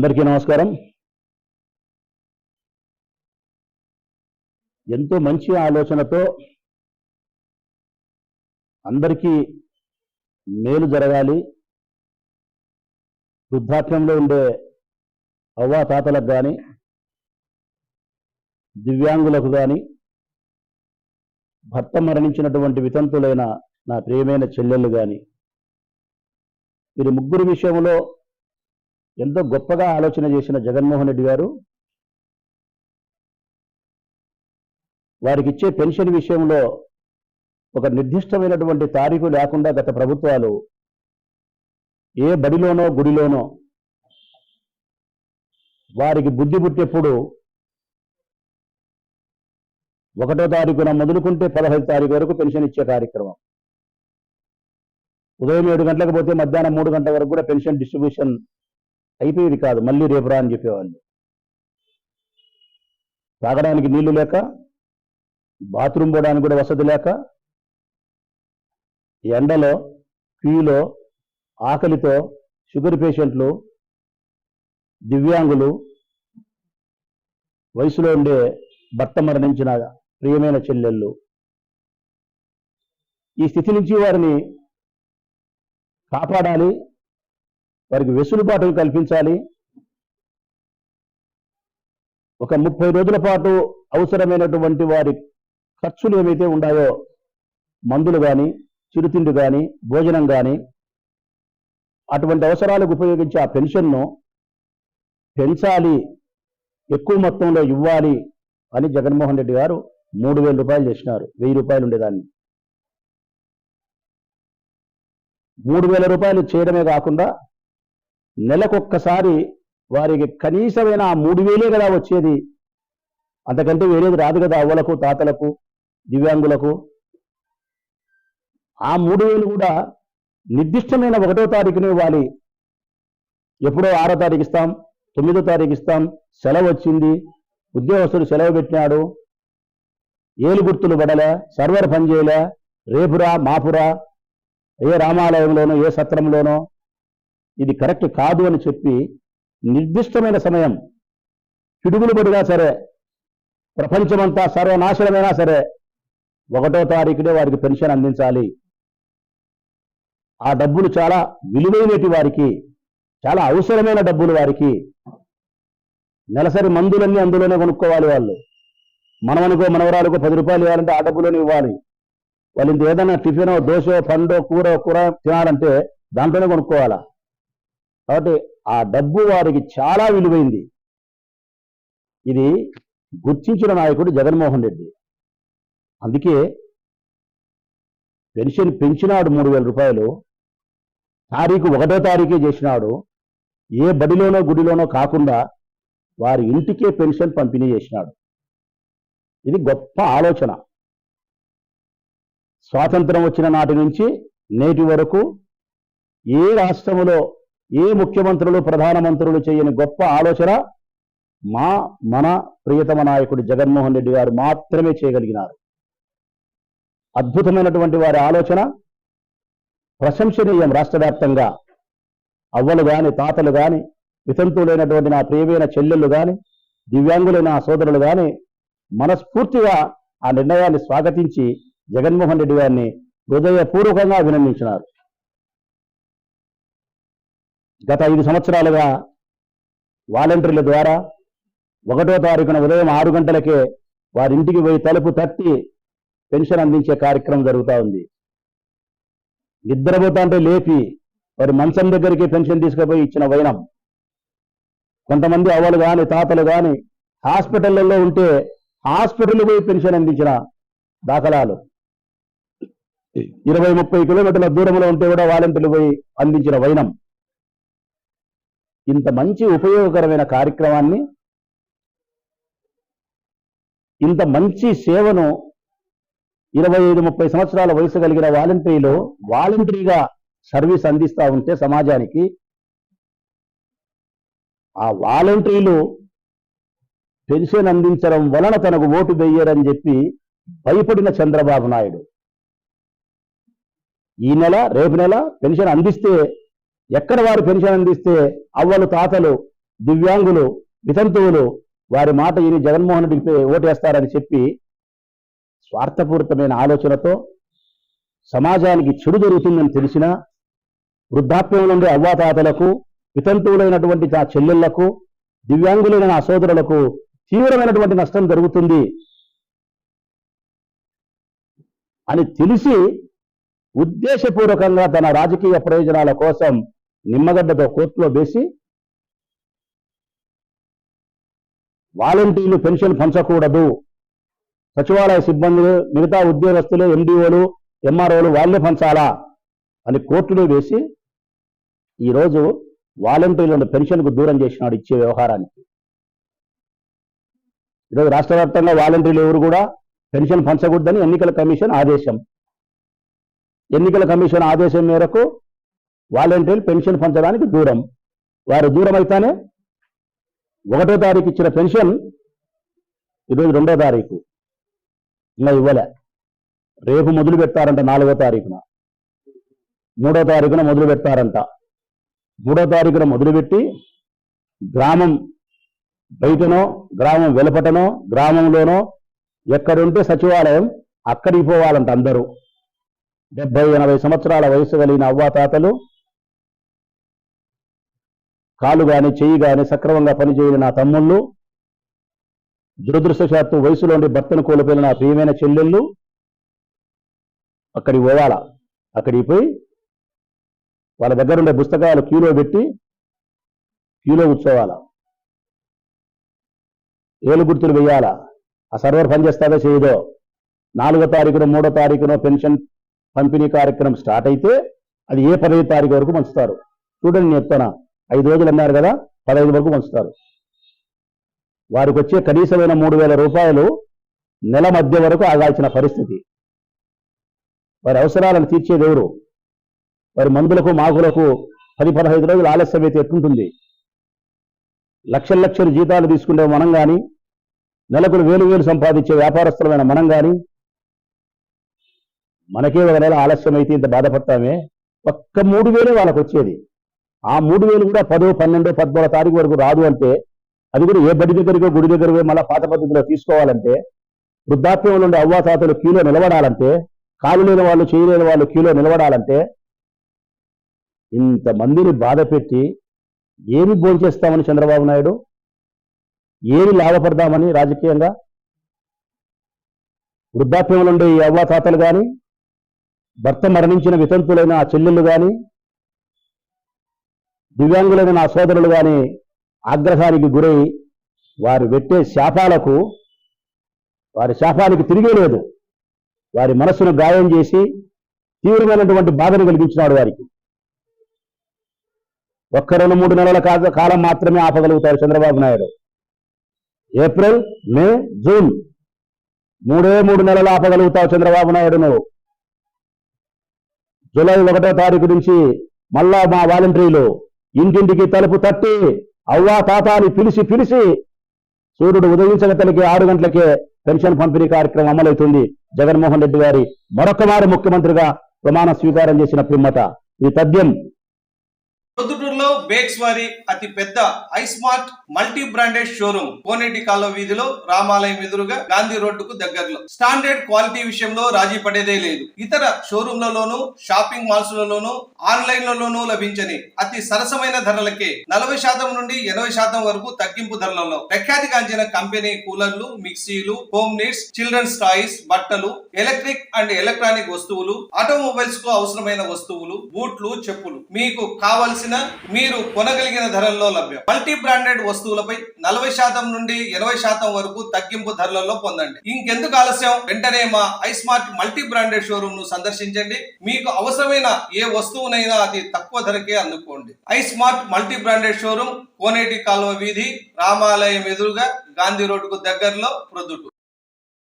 అందరికీ నమస్కారం. ఎంతో మంచి ఆలోచనతో అందరికీ మేలు జరగాలి. వృద్ధాప్యంలో ఉండే అవ్వా తాతలకు కానీ దివ్యాంగులకు కానీ భర్త మరణించినటువంటి వితంతులైన నా ప్రియమైన చెల్లెళ్ళు కానీ వీరి ముగ్గురు విషయంలో ఎంతో గొప్పగా ఆలోచన చేసిన జగన్మోహన్ రెడ్డి గారు వారికి ఇచ్చే పెన్షన్ విషయంలో ఒక నిర్దిష్టమైనటువంటి తారీఖు లేకుండా గత ప్రభుత్వాలు ఏ బడిలోనో గుడిలోనో వారికి బుద్ధి పుట్టేప్పుడు ఒకటో తారీఖున మొదలుకుంటే పదహైదు తారీఖు వరకు పెన్షన్ ఇచ్చే కార్యక్రమం. ఉదయం ఏడు గంటలకు పోతే మధ్యాహ్నం మూడు గంటల వరకు కూడా పెన్షన్ డిస్ట్రిబ్యూషన్ అయిపోయేది కాదు మళ్ళీ రేపు రా అని చెప్పేవాళ్ళు తాగడానికి నీళ్ళు లేక బాత్రూమ్ పోవడానికి కూడా వసతి లేక ఎండలో క్యూలో ఆకలితో షుగర్ పేషెంట్లు దివ్యాంగులు వయసులో ఉండే భర్త మరణించిన ప్రియమైన చెల్లెళ్ళు. ఈ స్థితి నుంచి వారిని కాపాడాలి వారికి వెసులుబాటు కల్పించాలి. ఒక ముప్పై రోజుల పాటు అవసరమైనటువంటి వారి ఖర్చులు ఏమైతే ఉన్నాయో మందులు కానీ చిరుతిండి కానీ భోజనం కానీ అటువంటి అవసరాలకు ఉపయోగించే ఆ పెన్షన్ను పెంచాలి ఎక్కువ మొత్తంలో ఇవ్వాలి అని జగన్మోహన్ రెడ్డి గారు మూడు వేల రూపాయలు చేసినారు వెయ్యి రూపాయలు ఉండేదాన్ని. మూడు వేల రూపాయలు చేయడమే కాకుండా నెలకొక్కసారి వారికి కనీసమైన ఆ మూడు వేలే కదా వచ్చేది. అంతకంటే వేరేది రాదు కదా అవ్వలకు తాతలకు దివ్యాంగులకు. ఆ మూడు వేలు కూడా నిర్దిష్టమైన ఒకటో తారీఖున ఇవ్వాలి. ఎప్పుడో ఆరో తారీఖు ఇస్తాం తొమ్మిదో తారీఖు ఇస్తాం సెలవు వచ్చింది ఉద్యోగస్తుడు సెలవు పెట్టినాడు. ఏలు గుర్తులు పడలే సర్వర్ పనిచేయలే రేపురా మాపురా ఏ రామాలయంలోనో ఏ సత్రంలోనో ఇది కరెక్ట్ కాదు అని చెప్పి నిర్దిష్టమైన సమయం పిడుగులు పడినా సరే ప్రపంచమంతా సర్వనాశనమైనా సరే ఒకటో తారీఖునే వారికి పెన్షన్ అందించాలి. ఆ డబ్బులు చాలా విలువైనటి వారికి చాలా అవసరమైన డబ్బులు వారికి నెలసరి మందులన్నీ అందులోనే కొనుక్కోవాలి వాళ్ళు. మనం మనవరాలకు పది రూపాయలు ఇవ్వాలంటే ఆ డబ్బులోనే ఇవ్వాలి. వాళ్ళు ఇంత ఏదైనా టిఫినో దోశో పండో కూర కూర తినాలంటే దాంట్లోనే కొనుక్కోవాలా? కాబట్టి ఆ డబ్బు వారికి చాలా విలువైంది. ఇది గుర్తించిన నాయకుడు జగన్మోహన్ రెడ్డి. అందుకే పెన్షన్ పెంచినాడు మూడు వేల రూపాయలు. తారీఖు ఒకటో తారీఖే చేసినాడు. ఏ బడిలోనో గుడిలోనో కాకుండా వారి ఇంటికే పెన్షన్ పంపిణీ చేసినాడు. ఇది గొప్ప ఆలోచన. స్వాతంత్రం వచ్చిన నాటి నుంచి నేటి వరకు ఏ రాష్ట్రములో ఏ ముఖ్యమంత్రులు ప్రధానమంత్రులు చేయని గొప్ప ఆలోచన మా మన ప్రియతమ నాయకుడు జగన్మోహన్ రెడ్డి గారు మాత్రమే చేయగలిగినారు. అద్భుతమైనటువంటి వారి ఆలోచన ప్రశంసనీయం రాష్ట్ర వ్యాప్తంగా. అవ్వలు గాని తాతలు గాని వితంతువులైనటువంటి నా ప్రియమైన చెల్లెళ్ళు గాని దివ్యాంగులైన సోదరులు గాని మనస్ఫూర్తిగా ఆ నిర్ణయాన్ని స్వాగతించి జగన్మోహన్ రెడ్డి గారిని హృదయపూర్వకంగా అభినందించినారు. గత ఐదు సంవత్సరాలుగా వాలంటీర్ల ద్వారా ఒకటో తారీఖున ఉదయం ఆరు గంటలకే వారి ఇంటికి పోయి తలుపు తట్టి పెన్షన్ అందించే కార్యక్రమం జరుగుతూ ఉంది. నిద్రపోతా అంటే లేపి వారి మంచం దగ్గరికి పెన్షన్ తీసుకుపోయి ఇచ్చిన వైనం. కొంతమంది అవ్వలు కానీ తాతలు కానీ హాస్పిటళ్ళలో ఉంటే హాస్పిటల్ పోయి పెన్షన్ అందించిన దాఖలాలు. ఇరవై ముప్పై కిలోమీటర్ల దూరంలో ఉంటే కూడా వాలంటీర్లు పోయి అందించిన వైనం. ఇంత మంచి ఉపయోగకరమైన కార్యక్రమాన్ని ఇంత మంచి సేవను ఇరవై ఐదు ముప్పై సంవత్సరాల వయసు కలిగిన వాలంటరీలో వాలంటరీగా సర్వీస్ అందిస్తా ఉంటే సమాజానికి ఆ వాలంటరీలు పెన్షన్ అందించడం వలన తనకు ఓటు వేయరని చెప్పి భయపడిన చంద్రబాబు నాయుడు. ఈ నెల రేపు నెల పెన్షన్ అందిస్తే ఎక్కడ వారు పెన్షన్ అందిస్తే అవ్వలు తాతలు దివ్యాంగులు వితంతువులు వారి మాట ఈయన జగన్మోహన్ రెడ్డికి ఓటేస్తారని చెప్పి స్వార్థపూరితమైన ఆలోచనతో సమాజానికి చెడు జరుగుతుందని తెలిసిన వృద్ధాప్యం నుండి అవ్వాతాతలకు వితంతువులైనటువంటి నా చెల్లెళ్ళకు దివ్యాంగులైన నా సోదరులకు తీవ్రమైనటువంటి నష్టం జరుగుతుంది అని తెలిసి ఉద్దేశపూర్వకంగా తన రాజకీయ ప్రయోజనాల కోసం నిమ్మగడ్డతో కోర్టులో వేసి వాలంటీర్లు పెన్షన్ పంచకూడదు. సచివాలయ సిబ్బందులు మిగతా ఉద్యోగస్తులు ఎండిఓలు ఎంఆర్ఓలు వాళ్ళే పంచాలా అని కోర్టులో వేసి ఈరోజు వాలంటీర్లను పెన్షన్కు దూరం చేసినాడు ఇచ్చే వ్యవహారానికి. ఈరోజు రాష్ట్ర వ్యాప్తంగా వాలంటీర్లు ఎవరు కూడా పెన్షన్ పంచకూడదని ఎన్నికల కమిషన్ ఆదేశం. ఎన్నికల కమిషన్ ఆదేశం మేరకు వాలంటీర్లు పెన్షన్ పంచడానికి దూరం. వారు దూరం అయితేనే ఒకటో తారీఖు ఇచ్చిన పెన్షన్ ఈరోజు రెండో తారీఖు. ఇంకా ఇవ్వలే. రేపు మొదలు పెడతారంట నాలుగో తారీఖున. మూడో తారీఖున మొదలు పెడతారంట. మూడో తారీఖున మొదలుపెట్టి గ్రామం బయటనో గ్రామం వెలుపటనో గ్రామంలోనో ఎక్కడుంటే సచివాలయం అక్కడికి పోవాలంట అందరూ. డెబ్బై ఎనభై సంవత్సరాల వయసు కలిగిన అవ్వాతాతలు కాలు కానీ చెయ్యి కానీ సక్రమంగా పనిచేయని నా తమ్ముళ్ళు దురదృష్టశాత్తు వయసులోని భర్తను కోల్పోయిన నా ప్రియమైన చెల్లెళ్ళు అక్కడికి పోవాలా అక్కడికి పోయి వాళ్ళ దగ్గర ఉండే పుస్తకాలు క్యూలో పెట్టి క్యూలో కూర్చోవాల. ఏలు గుర్తులు వేయాలా ఆ సర్వర్ పనిచేస్తాదో చేయదో. నాలుగో తారీఖున మూడో తారీఖున పెన్షన్ పంపిణీ కార్యక్రమం స్టార్ట్ అయితే అది ఏ పదహైదు తారీఖు వరకు పంచుతారు. చూడండి నేను చెప్తానా ఐదు రోజులు అన్నారు కదా పదహైదు వరకు పంచుతారు. వారికి వచ్చే కనీసమైన మూడు వేల రూపాయలు నెల మధ్య వరకు ఆగాల్సిన పరిస్థితి. వారి అవసరాలను తీర్చేది ఎవరు? వారి మందులకు మాకులకు పది పదహైదు రోజులు ఆలస్యం అయితే ఎట్టుంటుంది లక్షల లక్షల జీతాలు తీసుకునే మనం కానీ నెలకు వేలు వేలు సంపాదించే వ్యాపారస్తులమైన మనం కానీ మనకే ఒక నెల ఆలస్యం అయితే ఇంత బాధపడతామే. ఒక్క మూడు వేలే వాళ్ళకు వచ్చేది. ఆ మూడు వేలు కూడా పదో పన్నెండో పద్మూడో తారీఖు వరకు రాదు అంటే అది కూడా ఏ బడి దగ్గరికో గుడి దగ్గరకో మళ్ళీ పాత పద్ధతిలో తీసుకోవాలంటే వృద్ధాప్యంలో ఉండే అవ్వాతాతలు క్యూలో నిలబడాలంటే కాలు లేని వాళ్ళు చేయలేని వాళ్ళు క్యూలో నిలబడాలంటే ఇంతమందిని బాధ పెట్టి ఏమి భోంచేస్తామని చంద్రబాబు నాయుడు? ఏమి లాభపడదామని రాజకీయంగా? వృద్ధాప్యంలో ఉండే ఈ అవ్వాతాతలు కానీ భర్త మరణించిన వితంతులైన ఆ చెల్లెళ్ళు కానీ దివ్యాంగులైన నా సోదరులు కానీ ఆగ్రహానికి గురై వారు పెట్టే శాపాలకు వారి శాపానికి తిరిగే లేదు. వారి మనస్సును గాయం చేసి తీవ్రమైనటువంటి బాధను కలిగించినాడు వారికి. ఒక్క రెండు మూడు నెలల కాలం మాత్రమే ఆపగలుగుతారు Chandrababu Naidu. April May June మూడే మూడు నెలలు ఆపగలుగుతావు చంద్రబాబు నాయుడు నువ్వు. జూలై ఒకటో తారీఖు నుంచి మళ్ళా మా వాలంటీర్లు ఇంటింటికి తలుపు తట్టి అవ్వా తాత అని పిలిచి పిలిచి సూర్యుడు ఉదయించిన తలకి ఆరు గంటలకే పెన్షన్ పంపిణీ కార్యక్రమం అమలవుతుంది. జగన్మోహన్ రెడ్డి గారి మరొక ముఖ్యమంత్రిగా ప్రమాణ స్వీకారం చేసిన పిమ్మట. ఈ తథ్యం ప్రొద్దుటూరులో బేక్స్ వారి అతి పెద్ద I smart multi branded showroom Koneti Kaluva వీధిలో రామాలయం ఎదురుగా గాంధీ రోడ్డుకు దగ్గరలో. స్టాండర్డ్ క్వాలిటీ విషయంలో రాజీ పడేదే లేదు. ఇతర షోరూంలలోనూ షాపింగ్ మాల్స్ లలోనూ ఆన్లైన్ లలోనూ లభించని అతి సరసమైన ధరలకే నలభై శాతం నుండి ఎనభై శాతం వరకు తగ్గింపు ధరలలో ప్రఖ్యాతిగాంచిన కంపెనీ కూలర్లు మిక్సీలు హోమ్ నీడ్స్ చిల్డ్రన్స్ టాయ్స్ బట్టలు ఎలక్ట్రిక్ అండ్ ఎలక్ట్రానిక్ వస్తువులు ఆటోమొబైల్స్కు అవసరమైన వస్తువులు బూట్లు చెప్పులు. మీకు కావలసిన మీరు కొనగలిగిన ధరల్లో లభ్యం. మల్టీ బ్రాండెడ్ వస్తువులపై నలభై శాతం నుండి ఇరవై శాతం వరకు తగ్గింపు ధరలలో పొందండి. ఇంకెందుకు ఆలస్యం? వెంటనే మా ఐస్మార్ట్ మల్టీ బ్రాండెడ్ షోరూమ్ను సందర్శించండి. మీకు అవసరమైన ఏ వస్తువునైనా అతి తక్కువ ధరకే అందుకోండి. ఐస్మార్ట్ మల్టీ బ్రాండెడ్ షోరూమ్ కోనేటి కాలువ వీధి రామాలయం ఎదురుగా గాంధీ రోడ్డుకు దగ్గరలో ప్రొద్దుటూరు.